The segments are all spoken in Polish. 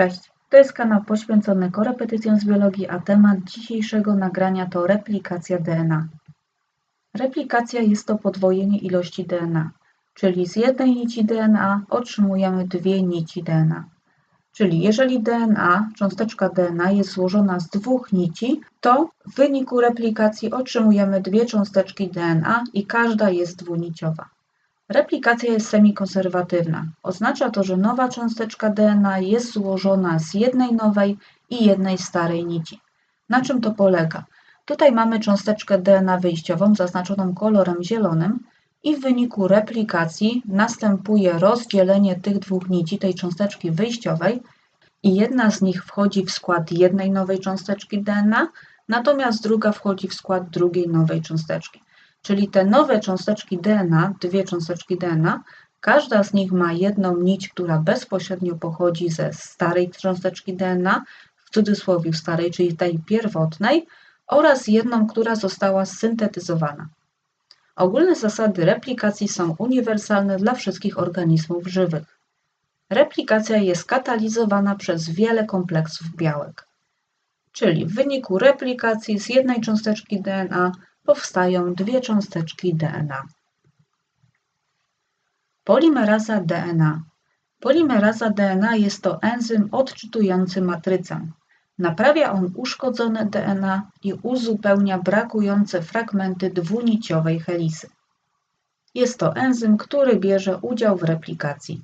Cześć, to jest kanał poświęcony korepetycjom z biologii, a temat dzisiejszego nagrania to replikacja DNA. Replikacja jest to podwojenie ilości DNA, czyli z jednej nici DNA otrzymujemy dwie nici DNA. Czyli jeżeli DNA, cząsteczka DNA jest złożona z dwóch nici, to w wyniku replikacji otrzymujemy dwie cząsteczki DNA i każda jest dwuniciowa. Replikacja jest semikonserwatywna. Oznacza to, że nowa cząsteczka DNA jest złożona z jednej nowej i jednej starej nici. Na czym to polega? Tutaj mamy cząsteczkę DNA wyjściową zaznaczoną kolorem zielonym i w wyniku replikacji następuje rozdzielenie tych dwóch nici, tej cząsteczki wyjściowej i jedna z nich wchodzi w skład jednej nowej cząsteczki DNA, natomiast druga wchodzi w skład drugiej nowej cząsteczki. Czyli te nowe cząsteczki DNA, dwie cząsteczki DNA, każda z nich ma jedną nić, która bezpośrednio pochodzi ze starej cząsteczki DNA, w cudzysłowie starej, czyli tej pierwotnej, oraz jedną, która została syntetyzowana. Ogólne zasady replikacji są uniwersalne dla wszystkich organizmów żywych. Replikacja jest katalizowana przez wiele kompleksów białek. Czyli w wyniku replikacji z jednej cząsteczki DNA powstają dwie cząsteczki DNA. Polimeraza DNA. Polimeraza DNA jest to enzym odczytujący matrycę. Naprawia on uszkodzone DNA i uzupełnia brakujące fragmenty dwuniciowej helisy. Jest to enzym, który bierze udział w replikacji.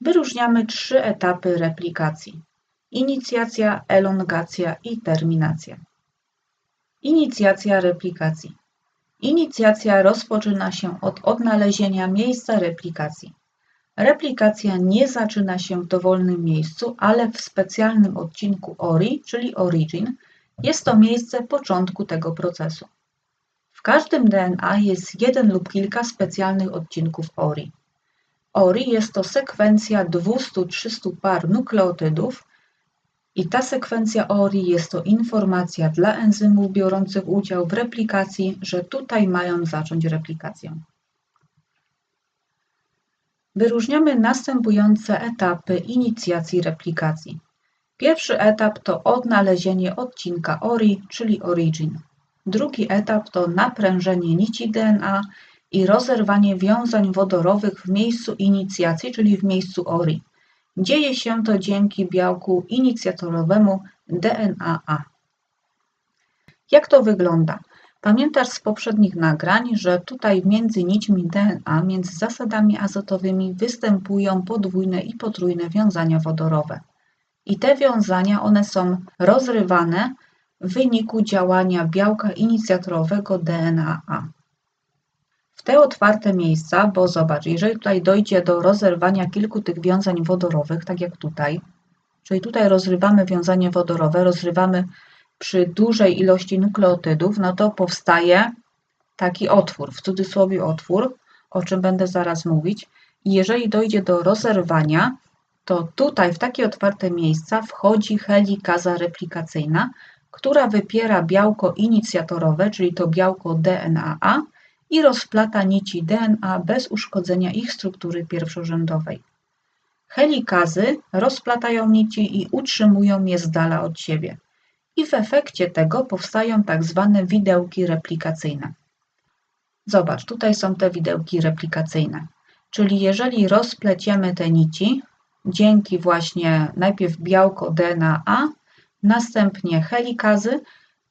Wyróżniamy trzy etapy replikacji: inicjacja, elongacja i terminacja. Inicjacja replikacji. Inicjacja rozpoczyna się od odnalezienia miejsca replikacji. Replikacja nie zaczyna się w dowolnym miejscu, ale w specjalnym odcinku ORI, czyli origin. Jest to miejsce początku tego procesu. W każdym DNA jest jeden lub kilka specjalnych odcinków ORI. ORI jest to sekwencja 200-300 par nukleotydów, i ta sekwencja ORI jest to informacja dla enzymów biorących udział w replikacji, że tutaj mają zacząć replikację. Wyróżniamy następujące etapy inicjacji replikacji. Pierwszy etap to odnalezienie odcinka ORI, czyli origin. Drugi etap to naprężenie nici DNA i rozerwanie wiązań wodorowych w miejscu inicjacji, czyli w miejscu ORI. Dzieje się to dzięki białku inicjatorowemu DNA. Jak to wygląda? Pamiętasz z poprzednich nagrań, że tutaj między nićmi DNA, między zasadami azotowymi występują podwójne i potrójne wiązania wodorowe. I te wiązania, one są rozrywane w wyniku działania białka inicjatorowego DNA w te otwarte miejsca, bo zobacz, jeżeli tutaj dojdzie do rozerwania kilku tych wiązań wodorowych, tak jak tutaj, czyli tutaj rozrywamy wiązanie wodorowe, rozrywamy przy dużej ilości nukleotydów, no to powstaje taki otwór, w cudzysłowie otwór, o czym będę zaraz mówić. I jeżeli dojdzie do rozerwania, to tutaj w takie otwarte miejsca wchodzi helikaza replikacyjna, która wypiera białko inicjatorowe, czyli to białko DNA, i rozplata nici DNA bez uszkodzenia ich struktury pierwszorzędowej. Helikazy rozplatają nici i utrzymują je z dala od siebie. I w efekcie tego powstają tak zwane widełki replikacyjne. Zobacz, tutaj są te widełki replikacyjne. Czyli jeżeli rozpleciemy te nici, dzięki właśnie najpierw białko DNA, następnie helikazy,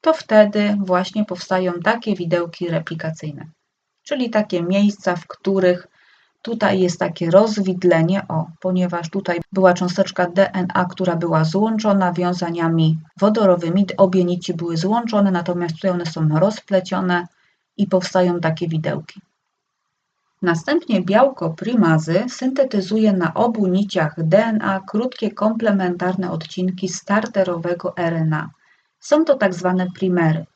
to wtedy właśnie powstają takie widełki replikacyjne czyli takie miejsca, w których tutaj jest takie rozwidlenie, o, ponieważ tutaj była cząsteczka DNA, która była złączona wiązaniami wodorowymi, obie nici były złączone, natomiast tutaj one są rozplecione i powstają takie widełki. Następnie białko primazy syntetyzuje na obu niciach DNA krótkie komplementarne odcinki starterowego RNA. Są to tak zwane primery.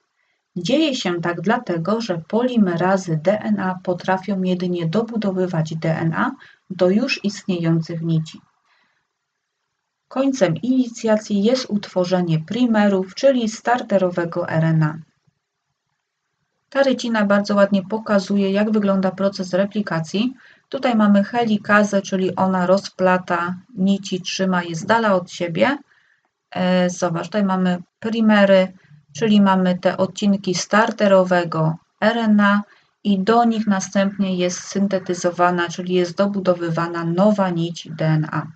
Dzieje się tak dlatego, że polimerazy DNA potrafią jedynie dobudowywać DNA do już istniejących nici. Końcem inicjacji jest utworzenie primerów, czyli starterowego RNA. Ta rycina bardzo ładnie pokazuje, jak wygląda proces replikacji. Tutaj mamy helikazę, czyli ona rozplata nici, trzyma je z dala od siebie. E, zobacz, tutaj mamy primery, czyli mamy te odcinki starterowego RNA i do nich następnie jest syntetyzowana, czyli jest dobudowywana nowa nić DNA.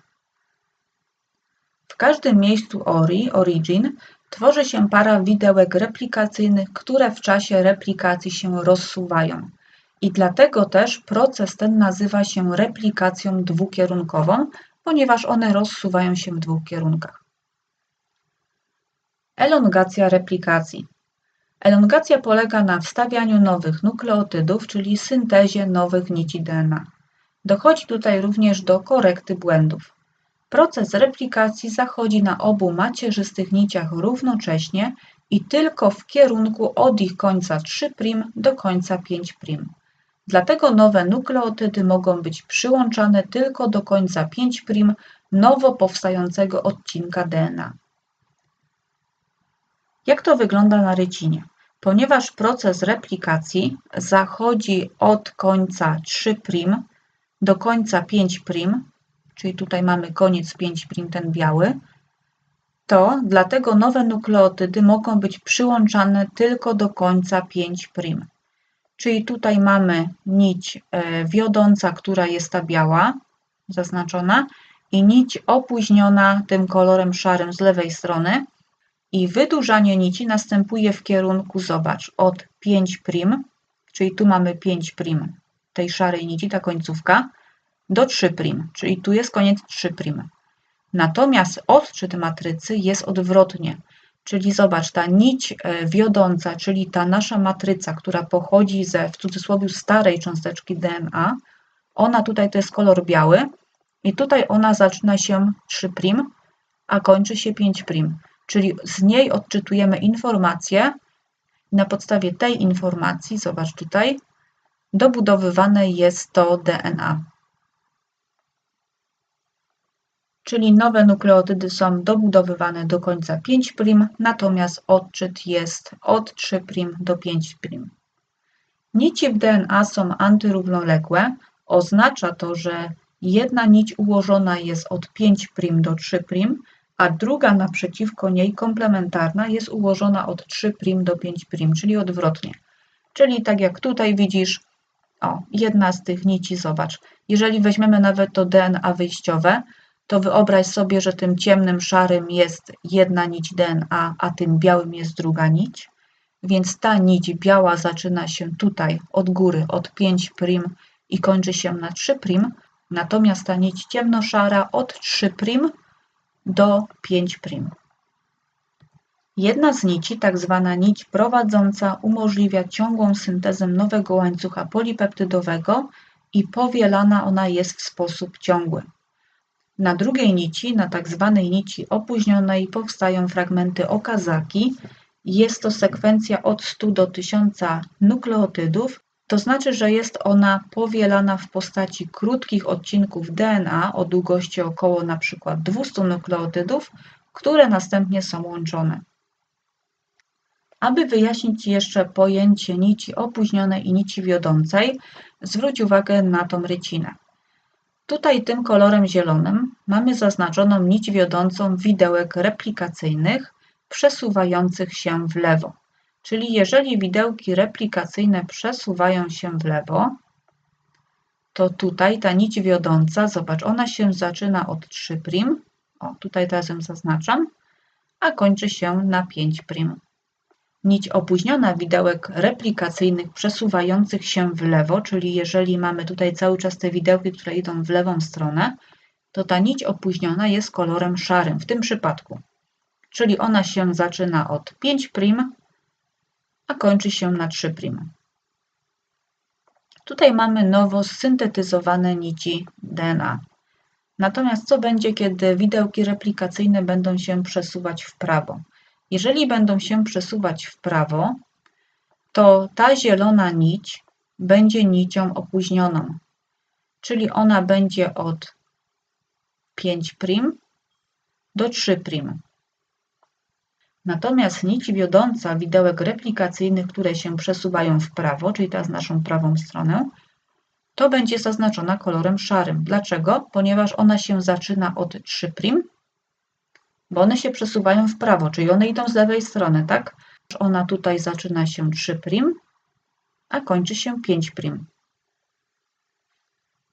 W każdym miejscu ORI, origin, tworzy się para widełek replikacyjnych, które w czasie replikacji się rozsuwają. I dlatego też proces ten nazywa się replikacją dwukierunkową, ponieważ one rozsuwają się w dwóch kierunkach. Elongacja replikacji. Elongacja polega na wstawianiu nowych nukleotydów, czyli syntezie nowych nici DNA. Dochodzi tutaj również do korekty błędów. Proces replikacji zachodzi na obu macierzystych niciach równocześnie i tylko w kierunku od ich końca 3' do końca 5'. Dlatego nowe nukleotydy mogą być przyłączane tylko do końca 5' nowo powstającego odcinka DNA. Jak to wygląda na rycinie? Ponieważ proces replikacji zachodzi od końca 3' do końca 5', czyli tutaj mamy koniec 5' ten biały, to dlatego nowe nukleotydy mogą być przyłączane tylko do końca 5'. Czyli tutaj mamy nić e, wiodąca, która jest ta biała, zaznaczona, i nić opóźniona tym kolorem szarym z lewej strony. I wydłużanie nici następuje w kierunku, zobacz, od 5', czyli tu mamy 5' tej szarej nici, ta końcówka, do 3', czyli tu jest koniec 3'. Natomiast odczyt matrycy jest odwrotnie, czyli zobacz, ta nić e, wiodąca, czyli ta nasza matryca, która pochodzi ze w cudzysłowie starej cząsteczki DNA, ona tutaj to jest kolor biały i tutaj ona zaczyna się 3', a kończy się 5', czyli z niej odczytujemy informację. Na podstawie tej informacji, zobacz tutaj, dobudowywane jest to DNA. czyli nowe nukleotydy są dobudowywane do końca 5', natomiast odczyt jest od 3' do 5'. Nici w DNA są antyrównoległe. Oznacza to, że jedna nić ułożona jest od 5' do 3', a druga naprzeciwko niej komplementarna jest ułożona od 3' do 5', czyli odwrotnie. Czyli tak jak tutaj widzisz, o, jedna z tych nici, zobacz, jeżeli weźmiemy nawet to DNA wyjściowe, to wyobraź sobie, że tym ciemnym szarym jest jedna nić DNA, a tym białym jest druga nić. Więc ta nić biała zaczyna się tutaj od góry, od 5' i kończy się na 3', natomiast ta nić ciemnoszara od 3' do 5'. Jedna z nici, tak zwana nić prowadząca, umożliwia ciągłą syntezę nowego łańcucha polipeptydowego i powielana ona jest w sposób ciągły. Na drugiej nici, na tak zwanej nici opóźnionej, powstają fragmenty Okazaki. Jest to sekwencja od 100 do 1000 nukleotydów, to znaczy, że jest ona powielana w postaci krótkich odcinków DNA o długości około przykład 200 nukleotydów, które następnie są łączone. Aby wyjaśnić jeszcze pojęcie nici opóźnionej i nici wiodącej, zwróć uwagę na tą rycinę. Tutaj tym kolorem zielonym mamy zaznaczoną nić wiodącą widełek replikacyjnych przesuwających się w lewo. Czyli jeżeli widełki replikacyjne przesuwają się w lewo, to tutaj ta nić wiodąca, zobacz, ona się zaczyna od 3', o tutaj teraz ją zaznaczam, a kończy się na 5'. Nić opóźniona widełek replikacyjnych przesuwających się w lewo, czyli jeżeli mamy tutaj cały czas te widełki, które idą w lewą stronę, to ta nić opóźniona jest kolorem szarym w tym przypadku. Czyli ona się zaczyna od 5', a kończy się na 3'. Tutaj mamy nowo syntetyzowane nici DNA. Natomiast co będzie, kiedy widełki replikacyjne będą się przesuwać w prawo? Jeżeli będą się przesuwać w prawo, to ta zielona nić będzie nicią opóźnioną, czyli ona będzie od 5' do 3'. Natomiast nić wiodąca widełek replikacyjnych, które się przesuwają w prawo, czyli teraz naszą prawą stronę, to będzie zaznaczona kolorem szarym. Dlaczego? Ponieważ ona się zaczyna od 3', bo one się przesuwają w prawo, czyli one idą z lewej strony, tak? Ona tutaj zaczyna się 3', a kończy się 5'.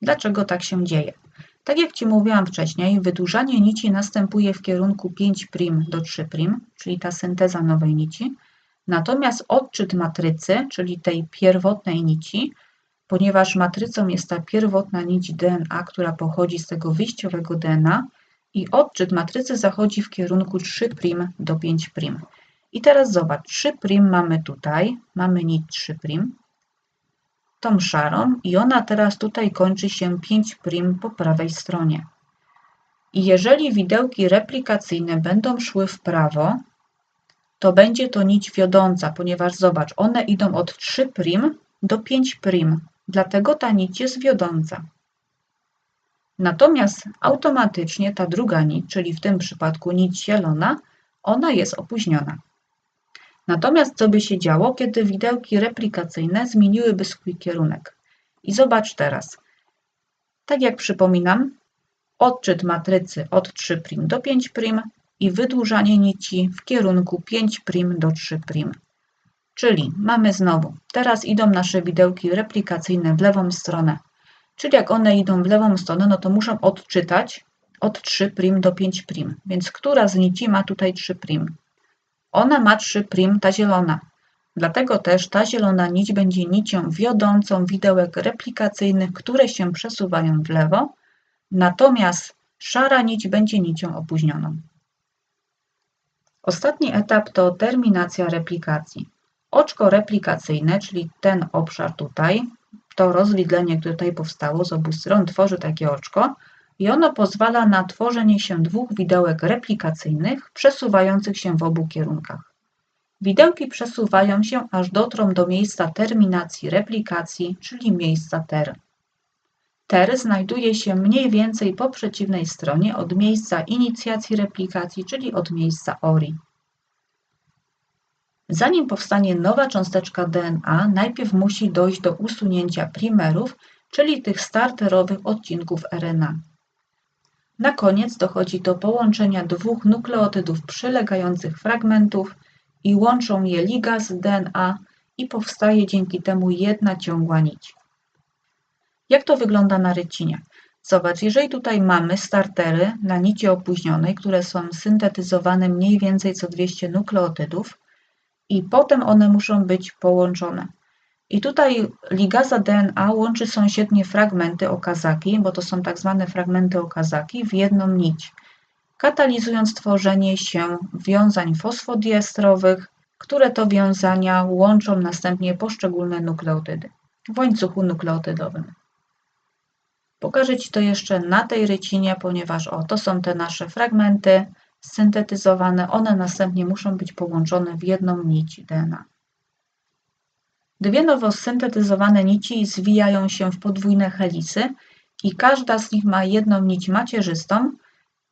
Dlaczego tak się dzieje? Tak jak Ci mówiłam wcześniej, wydłużanie nici następuje w kierunku 5' do 3', czyli ta synteza nowej nici. Natomiast odczyt matrycy, czyli tej pierwotnej nici, ponieważ matrycą jest ta pierwotna nić DNA, która pochodzi z tego wyjściowego DNA i odczyt matrycy zachodzi w kierunku 3' do 5'. I teraz zobacz, 3' mamy tutaj, mamy nić 3', tą szarą i ona teraz tutaj kończy się 5' po prawej stronie. I jeżeli widełki replikacyjne będą szły w prawo, to będzie to nić wiodąca, ponieważ zobacz, one idą od 3' do 5', dlatego ta nić jest wiodąca. Natomiast automatycznie ta druga nić, czyli w tym przypadku nić zielona, ona jest opóźniona. Natomiast co by się działo, kiedy widełki replikacyjne zmieniłyby swój kierunek? I zobacz teraz. Tak jak przypominam, odczyt matrycy od 3' do 5' i wydłużanie nici w kierunku 5' do 3'. Czyli mamy znowu, teraz idą nasze widełki replikacyjne w lewą stronę. Czyli jak one idą w lewą stronę, no to muszą odczytać od 3' do 5'. Więc która z nici ma tutaj 3'? Ona ma 3 prim, ta zielona. Dlatego też ta zielona nić będzie nicią wiodącą widełek replikacyjnych, które się przesuwają w lewo, natomiast szara nić będzie nicią opóźnioną. Ostatni etap to terminacja replikacji. Oczko replikacyjne, czyli ten obszar tutaj, to rozwidlenie, które tutaj powstało z obu stron, tworzy takie oczko, i ono pozwala na tworzenie się dwóch widełek replikacyjnych przesuwających się w obu kierunkach. Widełki przesuwają się aż dotrą do miejsca terminacji replikacji, czyli miejsca ter. Ter znajduje się mniej więcej po przeciwnej stronie od miejsca inicjacji replikacji, czyli od miejsca ORI. Zanim powstanie nowa cząsteczka DNA, najpierw musi dojść do usunięcia primerów, czyli tych starterowych odcinków RNA. Na koniec dochodzi do połączenia dwóch nukleotydów przylegających fragmentów i łączą je ligaz DNA i powstaje dzięki temu jedna ciągła nić. Jak to wygląda na rycinie? Zobacz, jeżeli tutaj mamy startery na nici opóźnionej, które są syntetyzowane mniej więcej co 200 nukleotydów i potem one muszą być połączone. I tutaj ligaza DNA łączy sąsiednie fragmenty okazaki, bo to są tak zwane fragmenty okazaki, w jedną nić, katalizując tworzenie się wiązań fosfodiestrowych, które to wiązania łączą następnie poszczególne nukleotydy w łańcuchu nukleotydowym. Pokażę Ci to jeszcze na tej rycinie, ponieważ o, to są te nasze fragmenty syntetyzowane, one następnie muszą być połączone w jedną nić DNA. Dwie nowo syntetyzowane nici zwijają się w podwójne helisy i każda z nich ma jedną nić macierzystą.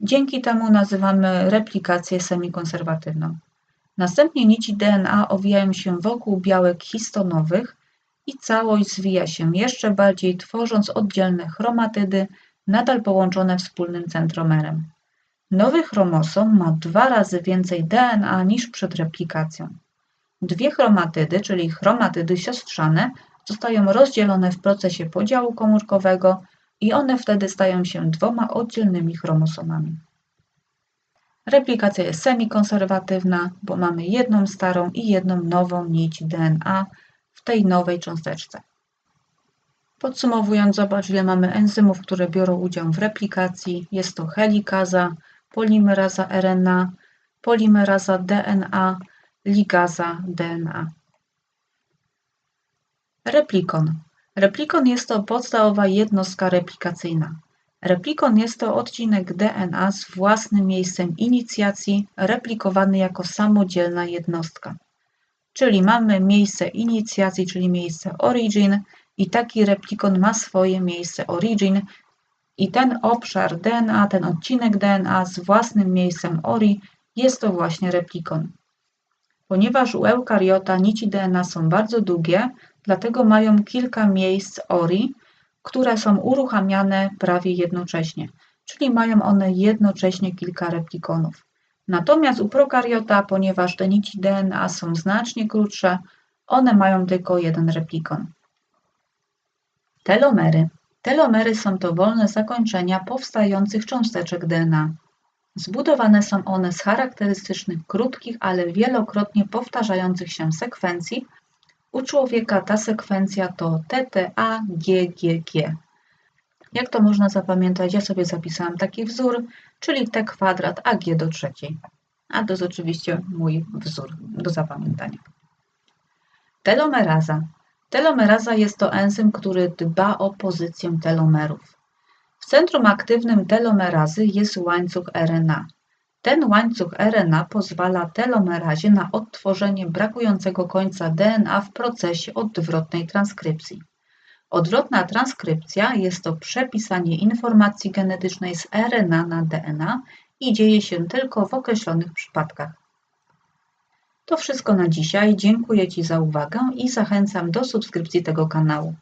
Dzięki temu nazywamy replikację semikonserwatywną. Następnie nici DNA owijają się wokół białek histonowych i całość zwija się jeszcze bardziej, tworząc oddzielne chromatydy, nadal połączone wspólnym centromerem. Nowy chromosom ma dwa razy więcej DNA niż przed replikacją. Dwie chromatydy, czyli chromatydy siostrzane, zostają rozdzielone w procesie podziału komórkowego i one wtedy stają się dwoma oddzielnymi chromosomami. Replikacja jest semikonserwatywna, bo mamy jedną starą i jedną nową nić DNA w tej nowej cząsteczce. Podsumowując, zobacz, ile mamy enzymów, które biorą udział w replikacji. Jest to helikaza, polimeraza RNA, polimeraza DNA, ligaza DNA. Replikon. Replikon jest to podstawowa jednostka replikacyjna. Replikon jest to odcinek DNA z własnym miejscem inicjacji, replikowany jako samodzielna jednostka. Czyli mamy miejsce inicjacji, czyli miejsce origin i taki replikon ma swoje miejsce origin i ten obszar DNA, ten odcinek DNA z własnym miejscem ori jest to właśnie replikon. Ponieważ u eukariota nici DNA są bardzo długie, dlatego mają kilka miejsc ORI, które są uruchamiane prawie jednocześnie, czyli mają one jednocześnie kilka replikonów. Natomiast u prokariota, ponieważ te nici DNA są znacznie krótsze, one mają tylko jeden replikon. Telomery. Telomery są to wolne zakończenia powstających cząsteczek DNA. Zbudowane są one z charakterystycznych, krótkich, ale wielokrotnie powtarzających się sekwencji. U człowieka ta sekwencja to TTA-GGG. Jak to można zapamiętać? Ja sobie zapisałam taki wzór, czyli T kwadrat AG do trzeciej. A to jest oczywiście mój wzór do zapamiętania. Telomeraza. Telomeraza jest to enzym, który dba o pozycję telomerów. W centrum aktywnym telomerazy jest łańcuch RNA. Ten łańcuch RNA pozwala telomerazie na odtworzenie brakującego końca DNA w procesie odwrotnej transkrypcji. Odwrotna transkrypcja jest to przepisanie informacji genetycznej z RNA na DNA i dzieje się tylko w określonych przypadkach. To wszystko na dzisiaj. Dziękuję Ci za uwagę i zachęcam do subskrypcji tego kanału.